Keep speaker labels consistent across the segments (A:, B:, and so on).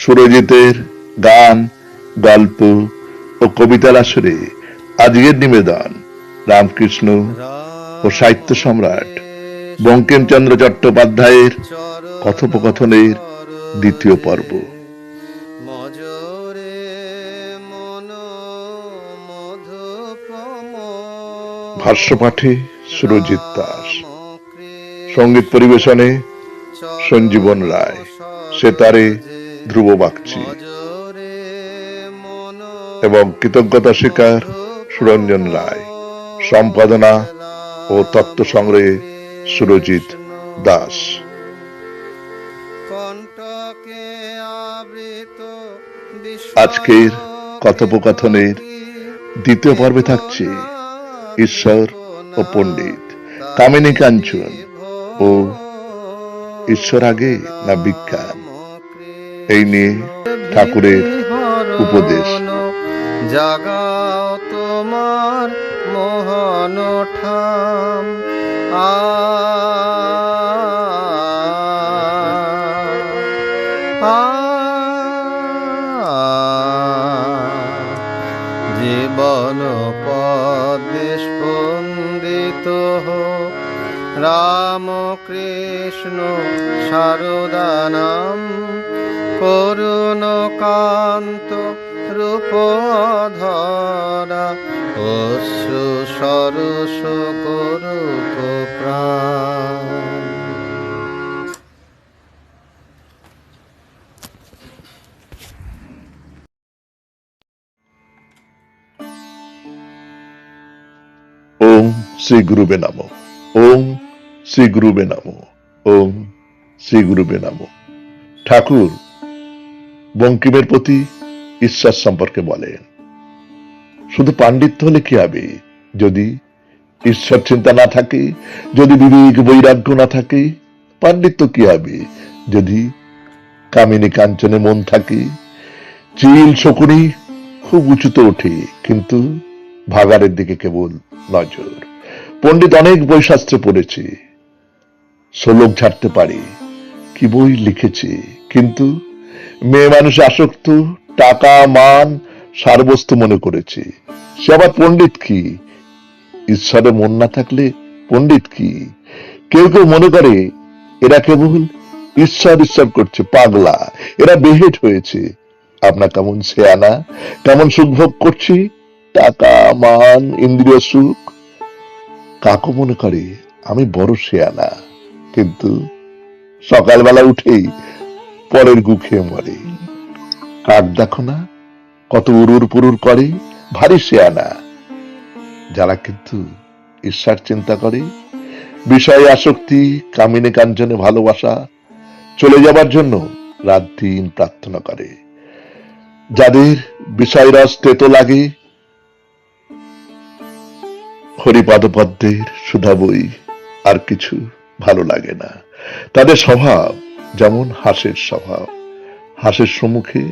A: সুরজিতের গান গল্প ও কবিতার আসরে আজকের নিবেদন রামকৃষ্ণ ও সাহিত্য সম্রাট বঙ্কিমচন্দ্র চট্টোপাধ্যায়ের কথোপকথনের দ্বিতীয় পর্ব।
B: মজরে
A: ভাষ্যপাঠে সুরজিৎ দাস। সংগীত পরিবেশনে সঞ্জীবন রায়। সেতারে ধ্রুব বাগচি এবং কৃতজ্ঞতা স্বীকার সুরঞ্জন রায়, সম্পাদনা ও তত্ত্ব সংগ্রহে সুরজিৎ দাস। আজকের কথোপকথনের দ্বিতীয় পর্বে থাকছে ঈশ্বর ও পণ্ডিত কামিনী কাঞ্চন ও ঈশ্বর আগে না বিজ্ঞান? এই নিয়ে ঠাকুরের উপদেশ।
B: জাগাও তোমার মোহন ঠাম। জীবন পদে স্পন্দিত হোক। রাম কৃষ্ণ শারদানাম করুণ কান্ত রূপ ধরা, অশ্রু সরস করুক প্রাণ।
A: ওম শ্রী গুরুবে নাম। ওম শ্রী গুরুবে নাম। ওম শ্রী গুরুবে নাম। ঠাকুর বঙ্কিমের প্রতি ঈশ্বর সম্পর্কে বলেন শুধু পাণ্ডিত্য হলে কি হবে? যদি ঈশ্বর চিন্তা না থাকে, যদি বিবেক বৈরাগ্য না থাকে, পাণ্ডিত্য কি হবে? যদি কামিনী কাঞ্চনে মন থাকে, চিল শকুনি খুব উঁচুতে ওঠে, কিন্তু ভাগাড়ের দিকে কেবল নজর। পণ্ডিত অনেক বৈশাস্ত্রে পড়েছে। শ্লোক ঝাড়তে পারে, কি বই লিখেছে, কিন্তু মেয়ে মানুষ আসক্ত, টাকা, মান সারবস্তু মনে করেছে। সে আবার পণ্ডিত কি? ঈশ্বরে মন না থাকলে পণ্ডিত কি? কেউ কেউ মনে করে, এরা কেবল ঈশ্বর ঈশ্বর করছে, পাগলা, এরা বেহেট হয়েছে। আপনার কেমন শেয়ানা, কেমন সুখ ভোগ করছি? টাকা, মান, ইন্দ্রিয় সুখ। কাকু মনে করে, আমি বড় শেয়ানা, কিন্তু সকালবেলা উঠেই পরের গু খেয়ে মরে। কাক দেখো না, কত উড়ুর পুরুর করে, ভারী শেয়ানা যারা কিন্তু ঈশ্বর চিন্তা করে, বিষয়ে আসক্তি, কামিনে কাঞ্চনে ভালোবাসা, চলে যাবার জন্য রাত দিন প্রার্থনা করে। যাদের বিষয় রস তেতো লাগে, হরিপাদ পদ্মের সুধা বই আর কিছু ভালো লাগে না। তাদের স্বভাব যেমন হাঁসের স্বভাব। হাঁসের সম্মুখে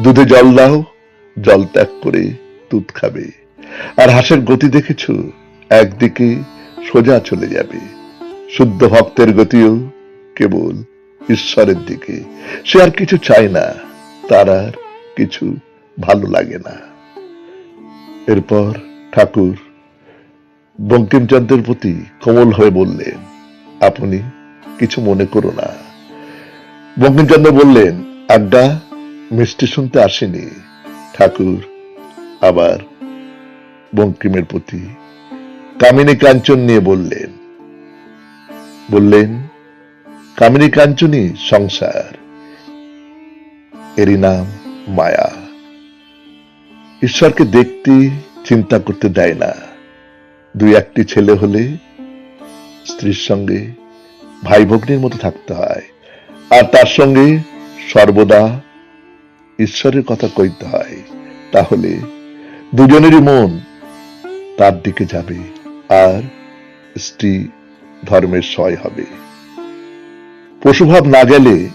A: দুধে জল দাও, জল ত্যাগ করে দুধ খাবে। আর হাঁসের গতি দেখেছ, একদিকে সোজা চলে যাবে। শুদ্ধ ভক্তের গতিও কেবল ঈশ্বরের দিকে। সে আর কিছু চায় না, তার আর কিছু ভালো লাগে না। এরপর ঠাকুর বঙ্কিমচন্দ্রের প্রতি কোমল হয়ে বললেন, আপনি কিছু মনে করো না। বঙ্কিমচন্দ্র বললেন, আড্ডা মিষ্টি শুনতে আসেনি। ঠাকুর আবার বঙ্কিমের প্রতি কামিনী কাঞ্চন নিয়ে বললেন। বললেন, কামিনী কাঞ্চনই সংসার। এরই নাম মায়া। ঈশ্বরকে দেখতে চিন্তা করতে দেয় না। দুই একটি ছেলে হলে স্ত্রীর সঙ্গে ভাই ভগ্নির মতো থাকতে হয়। আর তার সঙ্গে সর্বদা ঈশ্বরের কথা কইতে হয়। তাহলে দুজনেরই মন তার দিকে যাবে আর স্ত্রী ধর্মের সয় হবে। পশুভাব না গেলে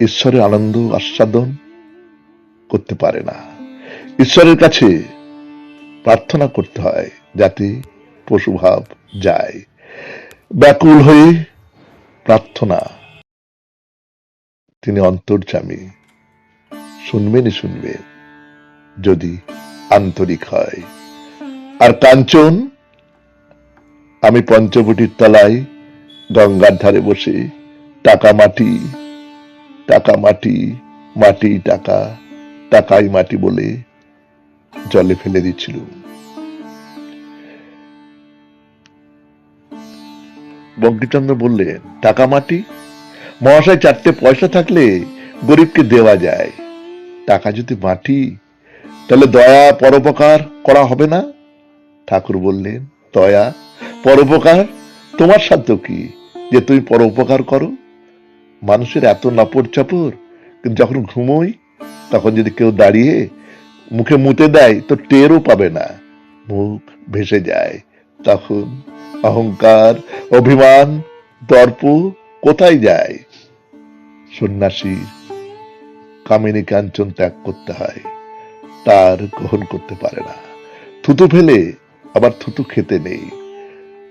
A: ঈশ্বরের আনন্দ আস্বাদন করতে পারে না। ঈশ্বরের কাছে প্রার্থনা করতে হয় যাতে পশুভাব যায়। ব্যাকুল হয়ে প্রার্থনা তিনি অন্তর্যামী। শুনবেনই শুনবে যদি আন্তরিক হয়। আর কাঞ্চন আমি পঞ্চবটির তলায় গঙ্গার ধারে বসে টাকা মাটি টাকা মাটি মাটি টাকা, টাকাই মাটি বলে জলে ফেলে দিচ্ছিল বঙ্কিমচন্দ্র বললেন, টাকা মাটি? মহাশয়, চারটে পয়সা থাকলে গরিবকে দেওয়া যায়। টাকা যদি মাটি, তাহলে দয়া পরোপকার করা হবে না? ঠাকুর বললেন, দয়া পরোপকার? তোমার সাধ্য কি যে তুমি পরোপকার করো? মানুষের এত নাপড় চাপড় কিন্তু যখন ঘুমোই, তখন যদি কেউ দাঁড়িয়ে মুখে মুতে দেয়, তো টেরও পাবে না। মুখ ভেসে যায়। তখন অহংকার, অভিমান দর্প কোথায় যায়? সন্ন্যাসীর কামিনী কাঞ্চন ত্যাগ করতে হয়, তার গ্রহণ করতে পারে না। থুতু ফেলে আবার থুতু খেতে নেই।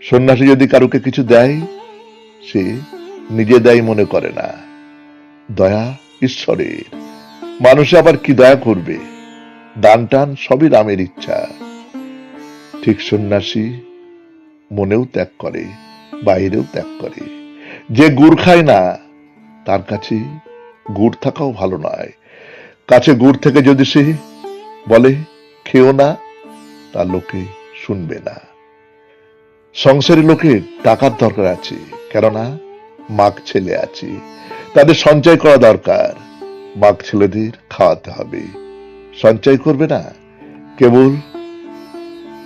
A: সন্ন্যাসী যদি কারুকে কিছু দেয়, সে নিজে দেয় মনে করে না। দয়া ঈশ্বরের, মানুষে আবার কি দয়া করবে? দান টান সবই রামের ইচ্ছা। ঠিক সন্ন্যাসী মনেও ত্যাগ করে, বাইরেও ত্যাগ করে। যে গুড় খায় না তার কাছে গুড় থাকাও ভালো নয়। কাছে গুড় থেকে যদি সে বলে, খেও না তার লোকে শুনবে না। সংসারের লোকের টাকার দরকার আছে, কেননা মাগ ছেলে আছে। তাদের সঞ্চয় করা দরকার। মাগ ছেলেদের খাওয়াতে হবে। সঞ্চয় করবে না, কেবল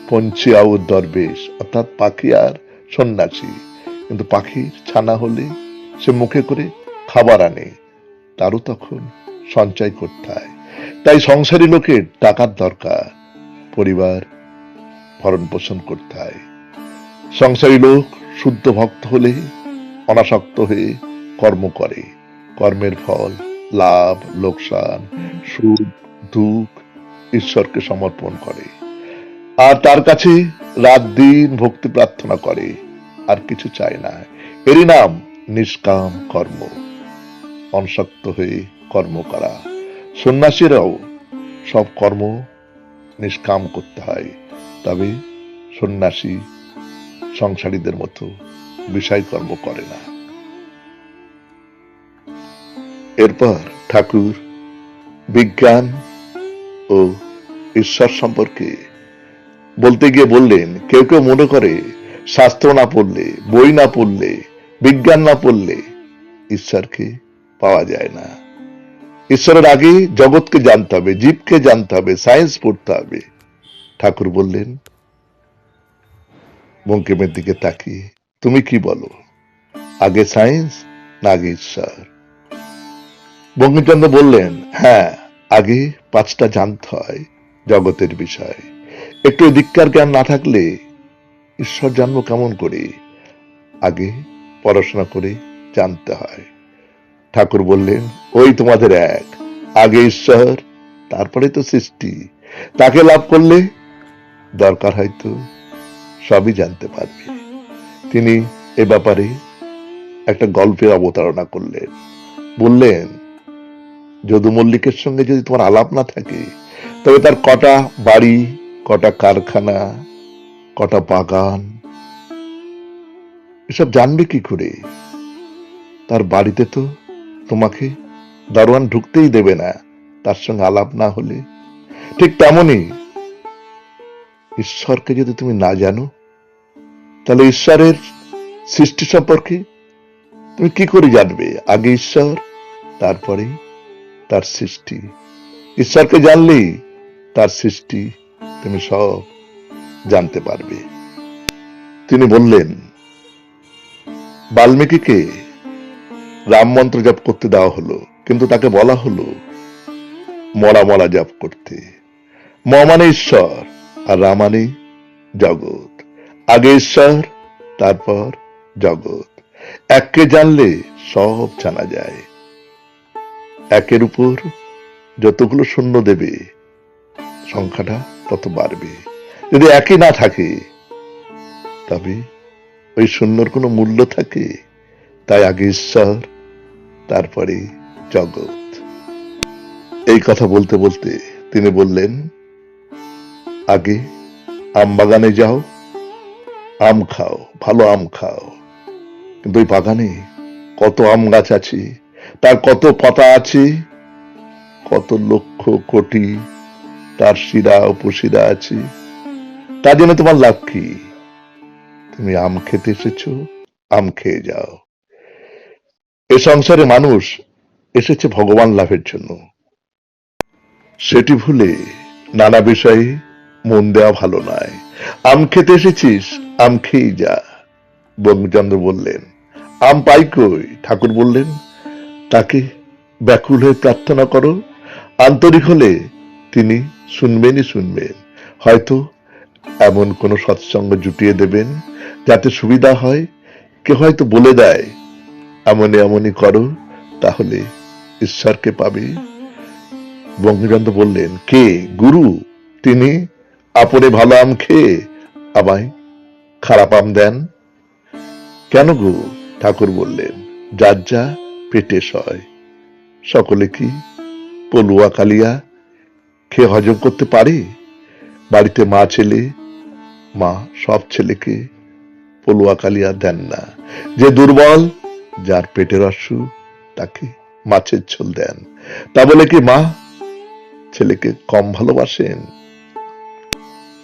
A: পঞ্চি আউর দরবেশ, অর্থাৎ পাখি আর সন্ন্যাসী। কিন্তু পাখির ছানা হলে সে মুখে করে খাবার আনে, তারও তখন সঞ্চয় করতে হয়। তাই সংসারী লোকের টাকার দরকার, পরিবার ভরণ পোষণ করতে হয়। সংসারী লোক শুদ্ধ ভক্ত হলে অনাসক্ত হয়ে কর্ম করে। কর্মের ফল, লাভ, লোকসান, সুখ, দুঃখ ঈশ্বরকে সমর্পণ করে। আর তার কাছে রাত দিন ভক্তি প্রার্থনা করে, আর কিছু চায় না। এরই নাম নিষ্কাম কর্ম। অনসক্ত হয়ে কর্ম করা। সন্ন্যাসীরাও সব কর্ম নিষ্কাম করতে হয়। তবে সন্ন্যাসী সংসারীদের মতো বিষয় কর্ম করে না। এরপর ঠাকুর বিজ্ঞান ও ঈশ্বর সম্পর্কে বলতে গিয়ে বললেন, কেউ কেউ মনে করে শাস্ত্র না পড়লে, বই না পড়লে, বিজ্ঞান না পড়লে ঈশ্বরকে পাওয়া যায় না। ঈশ্বরের আগে জগৎকে জানতে হবে, জীবকে জানতে হবে সায়েন্স পড়তে হবে। ঠাকুর বললেন, বঙ্কিমের দিকে তাকিয়ে, তুমি কি বলো? আগে সায়েন্স না আগে ঈশ্বর? বঙ্কিমচন্দ্র বললেন হ্যাঁ আগে পাঁচটা জানতে হয় জগতের বিষয়। একটু দিককার জ্ঞান না থাকলে ঈশ্বর জানব কেমন করে? আগে পড়াশোনা করে জানতে হয়। ঠাকুর বললেন, ওই তোমাদের এক, আগে ঈশ্বর, তারপরে তো সৃষ্টি। তাকে লাভ করলে দরকার হয়তো সবই জানতে পারবে। তিনি এ ব্যাপারে একটা গল্পের অবতারণা করলেন। বললেন, যদু মল্লিকের সঙ্গে যদি তোমার আলাপ না থাকে, তবে তার কটা বাড়ি, কটা কারখানা, কটা বাগান, এসব জানবে কি করে? তার বাড়িতে তো তোমাকে দারোয়ান ঢুকতেই দেবে না, তার সঙ্গে আলাপ না হলে। ঠিক তেমনই ঈশ্বরকে যদি তুমি না জানো, তাহলে ঈশ্বরের সৃষ্টি সম্পর্কে তুমি কি করে জানবে? আগে ঈশ্বর তারপরে তার সৃষ্টি। ঈশ্বরকে জানলেই তার সৃষ্টি তুমি সব জানতে পারবে। তিনি বললেন, বাল্মীকিকে রাম মন্ত্র জপ করতে দেওয়া হলো, কিন্তু তাকে বলা হলো, মরা মরা জপ করতে। ম মানে ঈশ্বর আর রা মানে জগৎ। আগে ঈশ্বর, তারপর জগৎ। এককে জানলে সব জানা যায়। একের উপর যতগুলো শূন্য দেবে, সংখ্যাটা তত বাড়বে। যদি একই না থাকে, তবে ওই শূন্যর কোনো মূল্য থাকে। তাই আগে ঈশ্বর তারপরে জগৎ। এই কথা বলতে বলতে তিনি বললেন, আগে আম বাগানে যাও, আম খাও, ভালো আম খাও। কিন্তু ওই বাগানে কত আম গাছ আছে, তার কত পাতা আছে, কত লক্ষ কোটি তার শিরা উপশিরা আছে। তার জন্য তোমার লাভ কি? তুমি আম খেতে এসেছ, আম খেয়ে যাও। এ সংসারে মানুষ এসেছে ভগবান লাভের জন্য। সেটি ভুলে নানা বিষয়ে মন দেওয়া ভালো নয়। আম খেতে এসেছিস, আম খেয়েই যা। বঙ্গচন্দ্র বললেন, আম পাই কই? ঠাকুর বললেন, তাকে ব্যাকুল হয়ে প্রার্থনা করো। আন্তরিক হলে তিনি শুনবেনই শুনবেন। হয়তো এমন কোনো সৎসঙ্গ জুটিয়ে দেবেন যাতে সুবিধা হয়। কেউ হয়তো বলে দেয় এমনই এমনই করো, তাহলে ঈশ্বরকে পাবে। বঙ্গচন্দ্র বললেন, কে? গুরু? তিনি? আপনি ভালো আম খেয়ে আমায় খারাপ আম দেন? কেন গো? ঠাকুর বললেন, যার যা পেটে সয়, সকলে কি পলুয়া কালিয়া খেয়ে হজম করতে পারে? বাড়িতে মা ছেলে, মা সব ছেলেকে পলুয়া কালিয়া দেন না। যে দুর্বল যার পেটের অসুখ তাকে মাছের ঝোল দেন। তা বলে কি মা? ছেলেকে কম ভালোবাসেন?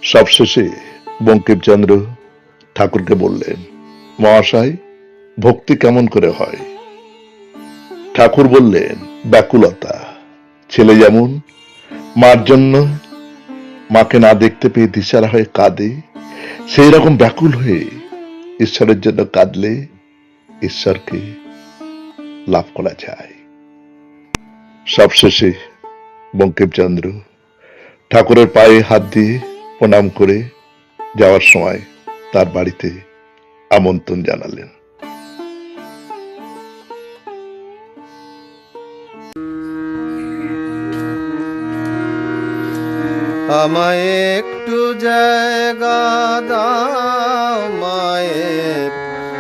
A: সবশেষে বঙ্কিমচন্দ্র ঠাকুরকে বললেন, মহাশয়, ভক্তি কেমন করে হয়? ঠাকুর বললেন, ব্যাকুলতা। ছেলে যেমন, মার জন্য মাকে না দেখতে পেয়ে দিশারা হয়ে কাঁদে সেই রকম ব্যাকুল হয়ে ঈশ্বরের জন্য কাঁদলে ঈশ্বরকে লাভ করা যায়। সবশেষে বঙ্কিমচন্দ্র ঠাকুরের পায়ে হাত দিয়ে প্রণাম করে যাওয়ার সময় তার বাড়িতে আমন্ত্রণ জানালেন।
B: আমায় একটু জায়গা দাও মায়ের